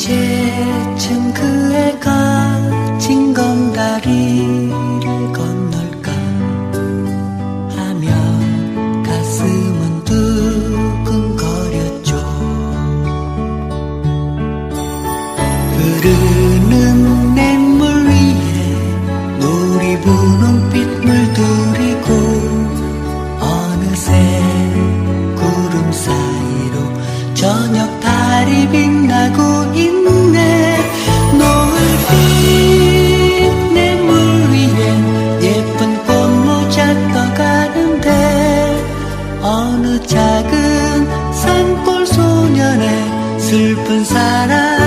언제쯤 그 애가 진검 다리를 건널까? 하며 가슴은 두근거렸죠. 흐르는 냇물 위에 놀이 부는 빛물 들이고 어느새 구름 사이 저녁 달이 빛나고 있네. 노을빛 내 물 위에 예쁜 꽃모자 떠가는데 어느 작은 산골 소년의 슬픈 사랑